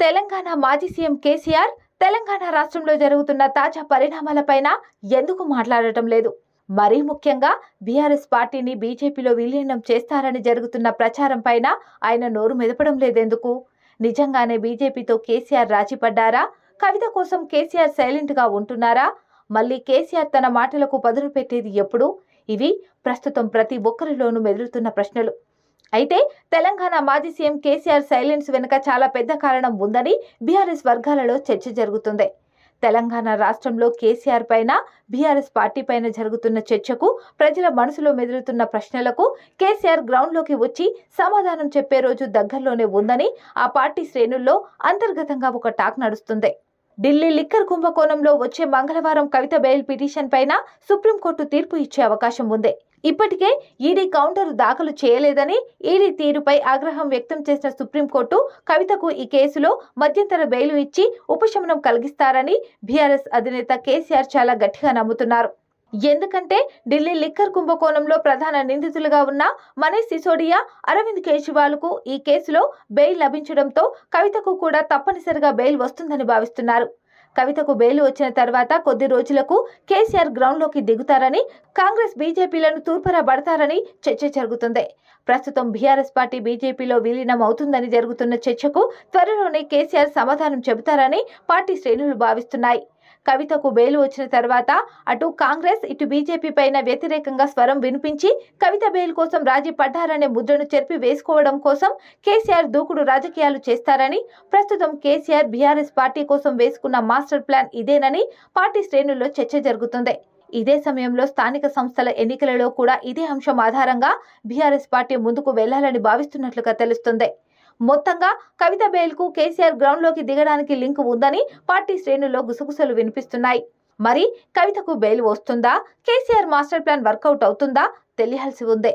తెలంగాణ మాజీ సీఎం కేసీఆర్ తెలంగాణ రాష్ట్రంలో జరుగుతున్న తాజా పరిణామాలపైన ఎందుకు మాట్లాడటం లేదు? మరీ ముఖ్యంగా బీఆర్ఎస్ పార్టీని బీజేపీలో విలీనం చేస్తారని జరుగుతున్న ప్రచారం పైన ఆయన నోరు మెదపడం లేదెందుకు? నిజంగానే బీజేపీతో కేసీఆర్ రాజీపడ్డారా? కవిత కోసం కేసీఆర్ సైలెంట్గా ఉంటున్నారా? మళ్ళీ కేసీఆర్ తన మాటలకు పదును పెట్టేది ఎప్పుడు? ఇవి ప్రస్తుతం ప్రతి ఒక్కరిలోనూ మెదులుతున్న ప్రశ్నలు. అయితే తెలంగాణ మాజీ సీఎం కేసీఆర్ సైలెన్స్ వెనుక చాలా పెద్ద కారణం ఉందని బీఆర్ఎస్ వర్గాలలో చర్చ జరుగుతుంది. తెలంగాణ రాష్ట్రంలో కేసీఆర్ పైన బీఆర్ఎస్ పార్టీ పైన జరుగుతున్న చర్చకు ప్రజల మనసులో మెదులుతున్న ప్రశ్నలకు కేసీఆర్ గ్రౌండ్లోకి వచ్చి సమాధానం చెప్పే రోజు దగ్గరలోనే ఉందని ఆ పార్టీ శ్రేణుల్లో అంతర్గతంగా ఒక టాక్ నడుస్తుంది. ఢిల్లీ లిక్కర్ కుంభకోణంలో వచ్చే మంగళవారం కవిత బెయిల్ పిటిషన్ పైన సుప్రీంకోర్టు తీర్పు ఇచ్చే అవకాశం ఉంది. ఇప్పటికే ఈడీ కౌంటర్ దాఖలు చేయలేదని ఈడీ తీరుపై ఆగ్రహం వ్యక్తం చేసిన సుప్రీంకోర్టు కవితకు ఈ కేసులో మధ్యంతర బెయిలు ఇచ్చి ఉపశమనం కలిగిస్తారని బీఆర్ఎస్ అధినేత కేసీఆర్ చాలా గట్టిగా నమ్ముతున్నారు. ఎందుకంటే ఢిల్లీ లిక్కర్ కుంభకోణంలో ప్రధాన నిందితులుగా ఉన్న మనీష్ సిసోడియా అరవింద్ కేజ్రీవాల్కు ఈ కేసులో బెయిల్ లభించడంతో కవితకు కూడా తప్పనిసరిగా బెయిల్ వస్తుందని భావిస్తున్నారు. కవితకు బెయిల్ వచ్చిన తర్వాత కొద్ది రోజులకు కేసీఆర్ గ్రౌండ్లోకి దిగుతారని కాంగ్రెస్ బీజేపీలను తూర్పరబడతారని చర్చ జరుగుతుంది. ప్రస్తుతం బీఆర్ఎస్ పార్టీ బీజేపీలో విలీనం అవుతుందని జరుగుతున్న చర్చకు త్వరలోనే కేసీఆర్ సమాధానం చెబుతారని పార్టీ శ్రేణులు భావిస్తున్నాయి. కవితకు బెయిల్ వచ్చిన తర్వాత అటు కాంగ్రెస్ ఇటు బీజేపీ పైన వ్యతిరేకంగా స్వరం వినిపించి కవిత బెయిల్ కోసం రాజీ పడ్డారనే ముద్రను చెరిపి వేసుకోవడం కోసం కేసీఆర్ దూకుడు రాజకీయాలు చేస్తారని ప్రస్తుతం కేసీఆర్ బీఆర్ఎస్ పార్టీ కోసం వేసుకున్న మాస్టర్ ప్లాన్ ఇదేనని పార్టీ శ్రేణుల్లో చర్చ జరుగుతుంది. ఇదే సమయంలో స్థానిక సంస్థల ఎన్నికలలో కూడా ఇదే అంశం ఆధారంగా బీఆర్ఎస్ పార్టీ ముందుకు వెళ్ళాలని భావిస్తున్నట్లుగా తెలుస్తుంది. మొత్తంగా కవిత బెయిల్కు కేసీఆర్ గ్రౌండ్లోకి దిగడానికి లింక్ ఉందని పార్టీ శ్రేణుల్లో గుసగుసలు వినిపిస్తున్నాయి. మరి కవితకు బెయిల్ వస్తుందా? కేసీఆర్ మాస్టర్ ప్లాన్ వర్కౌట్ అవుతుందా? తెలియాల్సి ఉందే.